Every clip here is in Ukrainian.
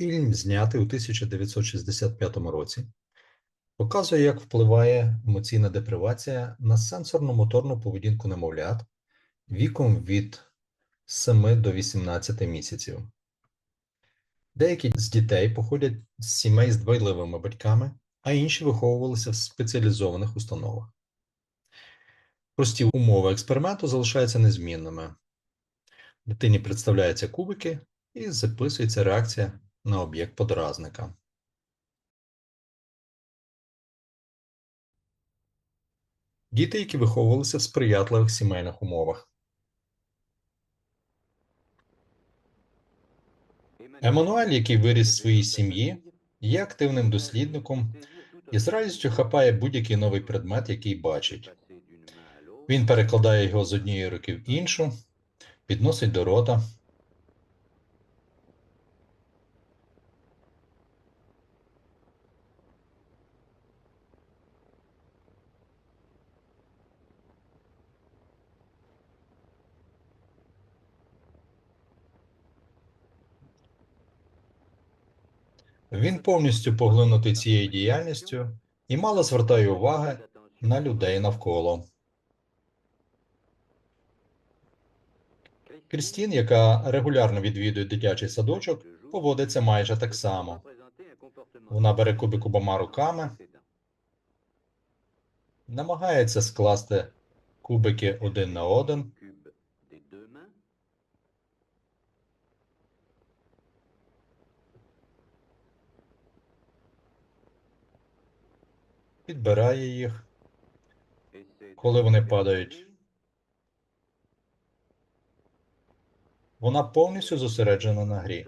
Фільм, знятий у 1965 році, показує, як впливає емоційна депривація на сенсорно-моторну поведінку немовлят віком від 7 до 18 місяців. Деякі з дітей походять з сімей з дбайливими батьками, а інші виховувалися в спеціалізованих установах. Прості умови експерименту залишаються незмінними. Дитині представляються кубики і записується реакція на об'єкт подразника. Діти, які виховувалися в сприятливих сімейних умовах. Еммануель, який виріс в своїй сім'ї, є активним дослідником і з радістю хапає будь-який новий предмет, який бачить. Він перекладає його з однієї руки в іншу, підносить до рота. Він повністю поглинутий цією діяльністю і мало звертає уваги на людей навколо. Крістін, яка регулярно відвідує дитячий садочок, поводиться майже так само. Вона бере кубик обома руками, намагається скласти кубики один на один, підбирає їх, коли вони падають. Вона повністю зосереджена на грі.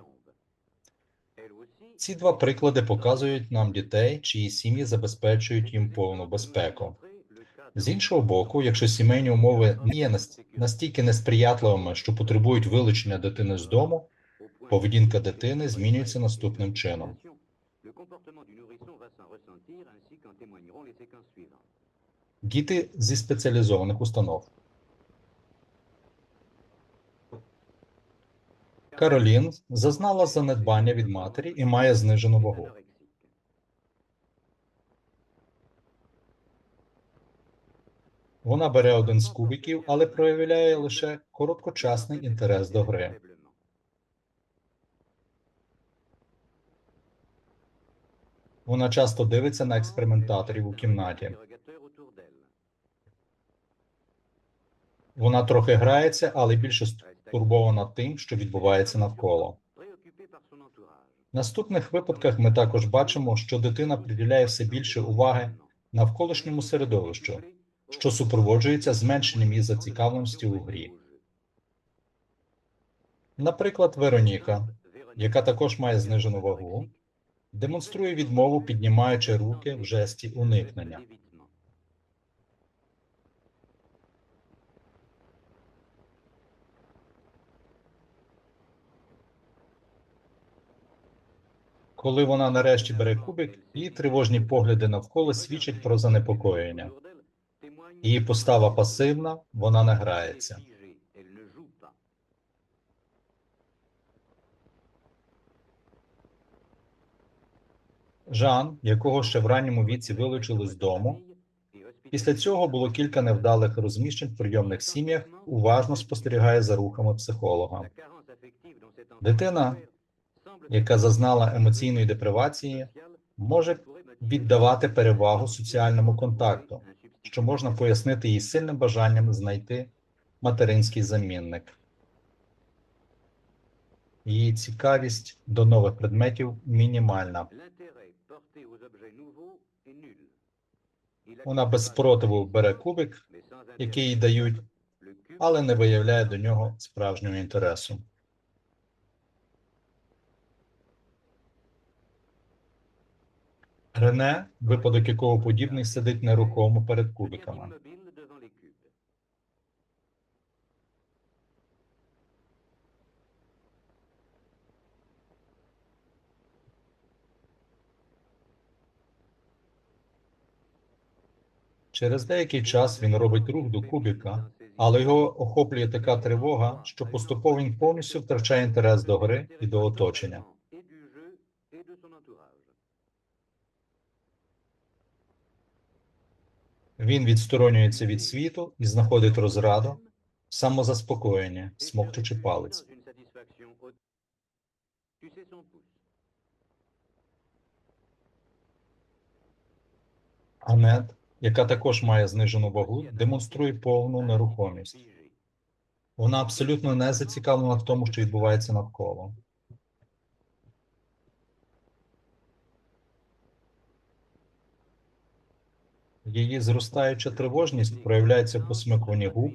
Ці два приклади показують нам дітей, чиї сім'ї забезпечують їм повну безпеку. З іншого боку, якщо сімейні умови не є настільки несприятливими, що потребують вилучення дитини з дому, поведінка дитини змінюється наступним чином. Діти зі спеціалізованих установ. Каролін зазнала занедбання від матері і має знижену вагу. Вона бере один з кубиків, але проявляє лише короткочасний інтерес до гри. Вона часто дивиться на експериментаторів у кімнаті. Вона трохи грається, але більше стурбована тим, що відбувається навколо. В наступних випадках ми також бачимо, що дитина приділяє все більше уваги навколишньому середовищу, що супроводжується зменшенням її зацікавленості у грі. Наприклад, Вероніка, яка також має знижену вагу, демонструє відмову, піднімаючи руки в жесті уникнення. Коли вона нарешті бере кубик, її тривожні погляди навколо свідчать про занепокоєння. Її постава пасивна, вона не грається. Жан, якого ще в ранньому віці вилучили з дому, після цього було кілька невдалих розміщень в прийомних сім'ях, уважно спостерігає за рухами психолога. Дитина, яка зазнала емоційної депривації, може віддавати перевагу соціальному контакту, що можна пояснити її сильним бажанням знайти материнський замінник. Її цікавість до нових предметів мінімальна. Вона без спротиву бере кубик, який їй дають, але не виявляє до нього справжнього інтересу. Рене, випадок якого подібний, сидить нерухомо перед кубиками. Через деякий час він робить рух до кубіка, але його охоплює така тривога, що поступово він повністю втрачає інтерес до гри і до оточення. Він відсторонюється від світу і знаходить розраду, самозаспокоєння, смокчучи палець. Анет яка також має знижену вагу, демонструє повну нерухомість. Вона абсолютно не зацікавлена в тому, що відбувається навколо. Її зростаюча тривожність проявляється в посмикуванні губ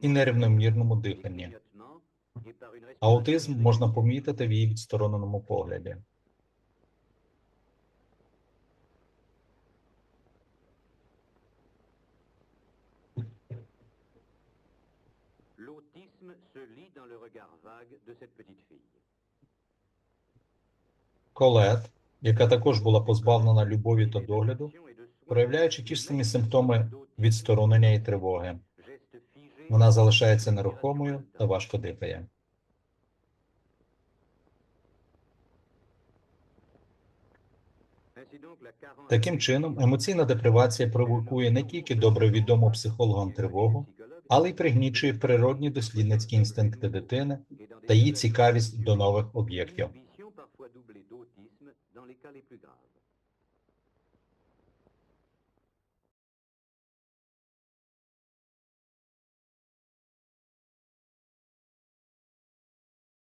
і нерівномірному диханні. Аутизм можна помітити в її відстороненому погляді. Se lit dans le regard vague de cette petite fille. Колет, яка також була позбавлена любові та догляду, проявляючи ті ж самі симптоми відсторонення і тривоги. Вона залишається нерухомою та важко дихає. Таким чином, емоційна депривація провокує не тільки добре відому психологам тривогу, але й пригнічує природні дослідницькі інстинкти дитини та її цікавість до нових об'єктів.